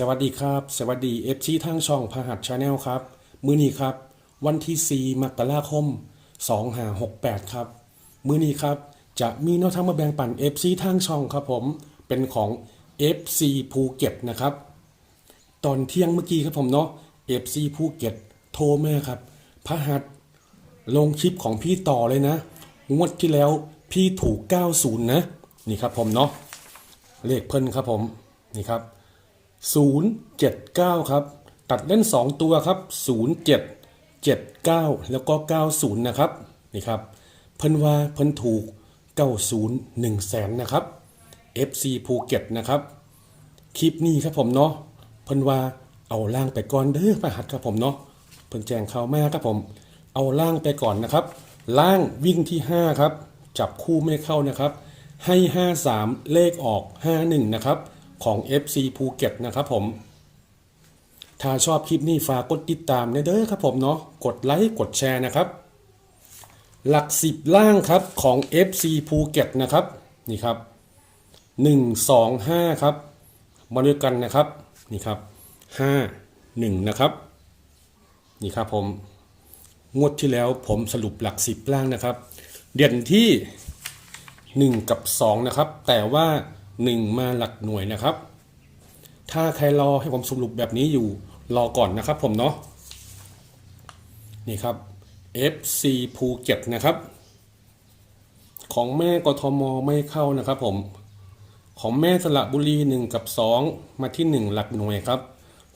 สวัสดีครับ สวัสดีเอฟซีทางช่องพหัสชาแนลครับ มื้อนี้ครับ วันที่4มกราคม2568 ครับ มื้อนี้ครับ จะมีนวทางมาแบ่งปัน FC ทางช่องครับผมเป็นของ FC ภูเก็ตนะครับ ตอนเที่ยงเมื่อกี้ครับผมเนาะ FC ภูเก็ตโทรมาครับพหัสลงคลิปของพี่ต่อเลยนะ งวดที่แล้วพี่ถูก 90 นะ นี่ครับผมเนาะเลขเพิ่นครับผมนี่ครับ 079 ครับ ตัดเล่น 2 ตัวครับ 07 79 แล้วก็ 90 นะครับ นี่ครับ เพิ่นว่าเพิ่นถูก 90 1แสนนะครับ FC ภูเก็ตนะครับ คลิปนี้ครับผมเนาะ เพิ่นว่าเอาล่างไปก่อนเด้อประหัดครับผมเนาะ เพิ่นแจ้งข่าวมาครับผม เอาล่างไปก่อนนะครับ ล่างวิ่งที่ 5 ครับ จับคู่ไม่เข้านะครับ ให้ 53 เลขออก 51 นะครับ ของ FC ภูเก็ตนะครับผมถ้าชอบคลิปนี้ฝากกดติดตามเด้อครับผมเนาะกดไลค์กดแชร์นะครับ หลักสิบล่างครับของ FC ภูเก็ตนะครับนี่ครับ 1 2 5 ครับ มาด้วยกันนะครับนี่ครับ 5 1 นะครับ นี่ครับผมงวดที่แล้วผมสรุปหลักสิบล่างนะครับ เด่นที่ 1 กับ 2 นะครับ แต่ว่า 1 มาหลักหน่วยนะครับ ถ้าใครรอให้ผมสรุปแบบนี้อยู่รอก่อนนะครับผมเนาะนี่ครับ FC ภูเก็ตนะครับ ของแม่กทมไม่เข้านะครับผมของแม่สระบุรี 1 กับ 2 มาที่ 1 หลักหน่วยครับ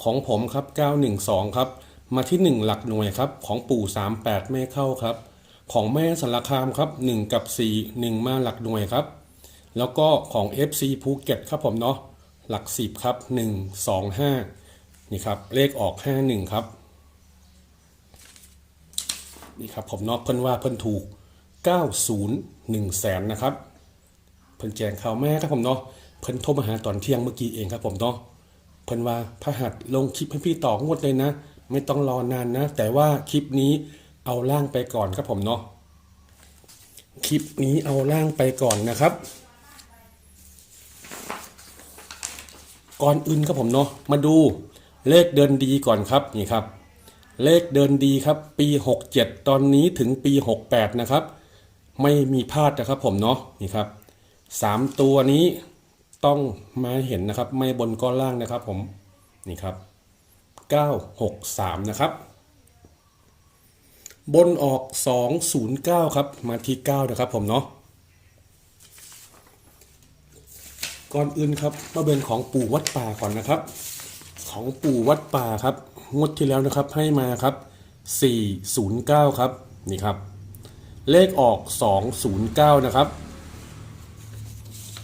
ของผมครับ 912 ครับ มาที่ 1 หลักหน่วยครับ ของปู่ 38 ไม่เข้าครับ ของแม่สารคามครับ 1 กับ 4 1 มาหลักหน่วยครับ แล้วก็ของ FC ภูเก็ตครับผมเนาะหลัก 10 ครับ 1 2 5 นี่ครับ เลขออก 51 ครับ นี่ครับผมเนาะเพิ่นว่าเพิ่นถูก 90 1แสนนะครับ เพิ่นแจ้งข่าวแม่ครับผมเนาะเพิ่นโทรมาหาตอนเที่ยงเมื่อกี้เองครับผมเนาะเพิ่นว่าพระหัสลงคลิปให้พี่ต่องวดเลยนะ ไม่ต้องรอนานนะ แต่ว่าคลิปนี้เอาล่างไปก่อนครับผมเนาะคลิปนี้เอาล่างไปก่อนนะครับ ก่อนอื่นครับผมเนาะมาดูเลขเดินดีก่อนครับนี่ครับ เลขเดินดีครับ ปี 67 ตอนนี้ถึงปี 68 นะครับ ไม่มีพลาดนะครับผมเนาะนี่ครับสามตัวนี้ต้องมาเห็นนะครับ ไม่บนก็ล่างนะครับผมนี่ครับ 963 นะครับ บนออก 209 ครับ มาที่ 9 นะครับผมเนาะ ก่อนอื่นครับมาเป็นของปู่วัดป่าก่อนนะครับ ของปู่วัดป่าครับงวดที่แล้วนะครับให้มาครับ 409 ครับนี่ครับ เลขออก 209 นะครับ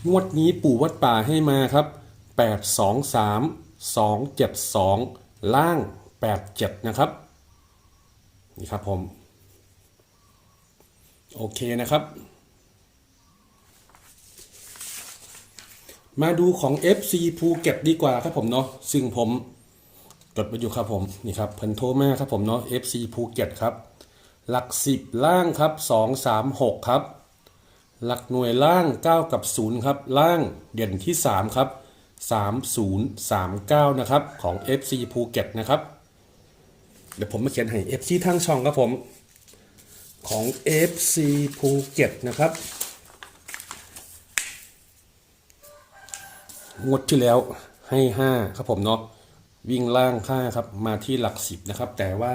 งวดนี้ปู่วัดป่าให้มาครับ 823 272 ล่าง 87 นะครับ นี่ครับผม โอเคนะครับ มาดูของ FC ภูเก็ตดีกว่าครับผมเนาะซึ่งผมจดไปอยู่ครับผมนี่ครับเพิ่นโทรมาครับผมเนาะ FC ภูเก็ตครับ หลักสิบล่างครับสองสามหกครับ หลักหน่วยล่าง9กับ0ครับล่างเด่นที่3ครับ3039นะครับของ FC ภูเก็ตนะครับ เดี๋ยวผมมาเขียนให้ FC ทางช่องครับผมของ FC ภูเก็ตนะครับ งวดที่แล้วให้5ครับผมเนาะวิ่งล่าง5ครับมาที่หลัก10นะครับ แต่ว่า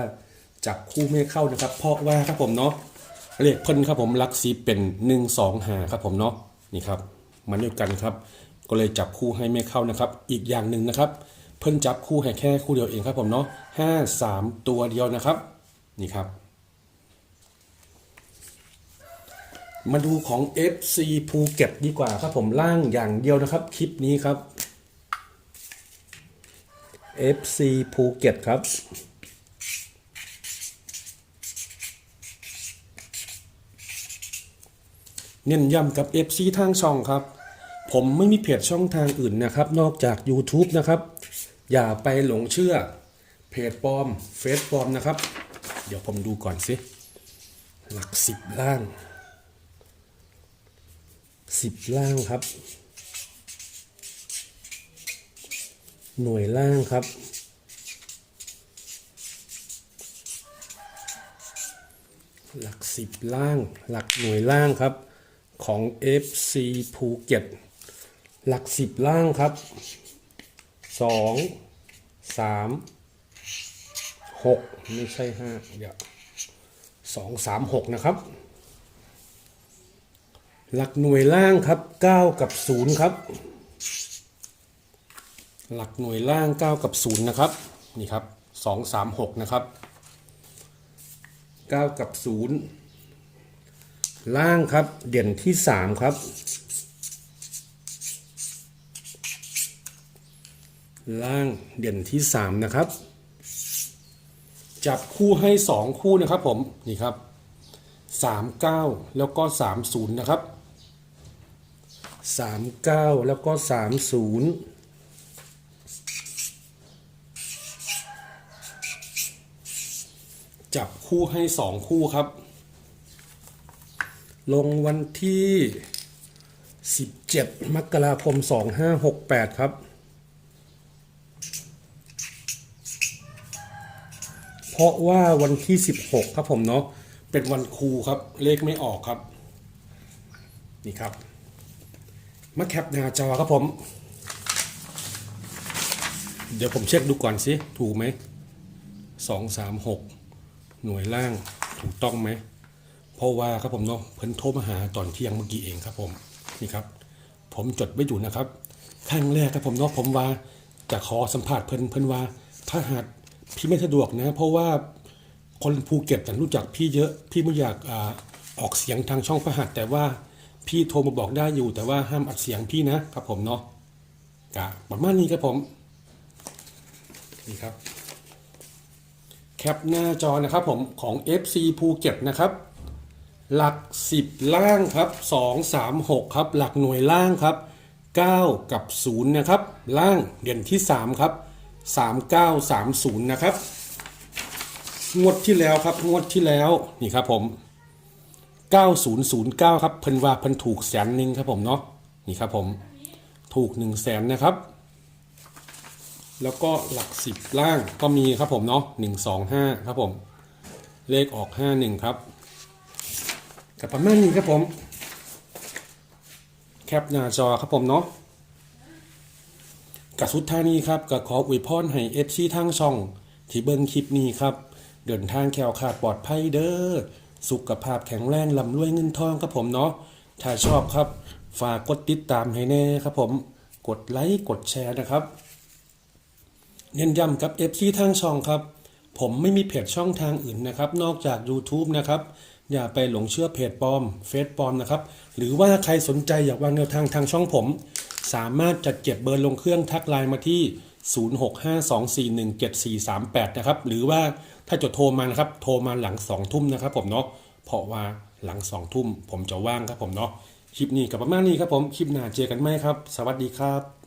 จับคู่ไม่เข้านะครับ เพราะว่าครับผมเนาะเลขเพิ่นครับผมหลัก10เป็น1 2 5ครับผมเนาะนี่ครับมันด้วยกันครับ ก็เลยจับคู่ให้ไม่เข้านะครับ อีกอย่างหนึ่งนะครับ เพิ่นจับคู่ให้แค่คู่เดียวเองครับผมเนาะ5 3ตัวเดียวนะครับ นี่ครับ มาดูของ FC ภูเก็ตดีกว่าครับผมล่างอย่างเดียวนะครับคลิปนี้ครับ FC ภูเก็ตครับ เน้นย้ำกับ FC ทางช่องครับ ผมไม่มีเพจช่องทางอื่นนะครับ นอกจาก YouTube นะครับ อย่าไปหลงเชื่อ เพจปลอม เฟซปลอมนะครับ เดี๋ยวผมดูก่อนสิ หลักสิบล่าง สิบล่างครับ หน่วยล่างครับ หลักสิบล่าง หลักหน่วยล่างครับ ของ FC ภูเก็ต หลักสิบล่างครับสองสามหกไม่ใช่ห้าเดี๋ยวสองสามหกนะครับ หลักหน่วยล่างครับเก้ากับศูนย์ครับ หลักหน่วยล่าง 9 กับ 0 นะครับ นี่ครับ 2 3 6 นะครับ 9 กับ 0 ล่างครับ เด่นที่ 3 ครับ ล่างเด่นที่ 3 นะครับ จับคู่ให้ 2 คู่นะครับผม นี่ครับ 39 แล้วก็ 30 นะครับ 39 แล้วก็ 30จับคู่ให้สองคู่ครับ ลงวันที่ 17 มกราคม 2568 ครับ เพราะว่าวันที่ 16 ครับผมเนาะ เป็นวันครูครับ เลขไม่ออกครับ นี่ครับ มาแคปหน้าจอครับผม เดี๋ยวผมเช็คดูก่อนสิ ถูกไหมสองสามหกหน่วยล่างถูกต้องไหม เพราะว่าครับผมเนาะเพิ่นโทรมาหาตอนเที่ยงเมื่อกี้เองครับผม นี่ครับ ผมจดไว้อยู่นะครับครั้งแรกครับผมเนาะผมว่าจะขอสัมภาษณ์เพิ่นเพิ่นว่า ถ้าหากพี่ไม่สะดวกนะ เพราะว่าคนภูเก็ตแต่รู้จักพี่เยอะ พี่ไม่อยากอออกเสียงทางช่องพระหัสแต่ว่า พี่โทรมาบอกได้อยู่ แต่ว่าห้ามอัดเสียงพี่นะครับผมเนาะกะประมาณนี้ครับผมนี่ครับ แคปหน้าจอนะครับผมของ FC ภูเก็ตนะครับ หลัก 10 ล่างครับ 2 3 6 ครับ หลักหน่วยล่างครับ 9 กับ 0 นะครับ ล่างเด่นที่ 3 ครับ 3 9 3 0 นะครับ งวดที่แล้วครับ งวดที่แล้วนี่ครับผม 9009 ครับเพิ่นว่าเพิ่นถูกแสนหนึ่งครับผมเนาะนี่ครับผมถูก1แสนนะครับ แล้วก็หลักสิบล่างก็มีครับผมเนาะหนึ่งสองห้าครับผม เลขออกห้าหนึ่งครับกับประมาณนี้ครับผม แคปหน้าจอครับผมเนาะกับสุดท้ายนี้ครับก็ขออวยพรให้เอฟซีทางช่อง ที่เบิ่งคลิปนี้ครับ เดินทางแคล้วคลาดปลอดภัยเด้อ สุขภาพแข็งแรงลำรวยเงินทองครับผมเนาะถ้าชอบครับ ฝากกดติดตามให้แน่ครับผม กดไลค์กดแชร์นะครับ เน้นย้ำกับ FC ทางช่องครับ ผมไม่มีเพจช่องทางอื่นนะครับ นอกจาก YouTube นะครับอย่าไปหลงเชื่อเพจปลอม เฟซปลอมนะครับ หรือว่าใครสนใจอยากวางแนวทางทางช่องผม สามารถจัดเก็บเบอร์ลงเครื่องทักไลน์มาที่ 0652417438 นะครับ หรือว่าถ้าจะโทรมานะครับ โทรมาหลัง 2 ทุ่มนะครับผมเนาะ เพราะว่าหลัง 2 ทุ่มผมจะว่างครับผมเนาะ คลิปนี้กับประมาณนี้ครับผม คลิปหน้าเจอกันไหมครับ สวัสดีครับ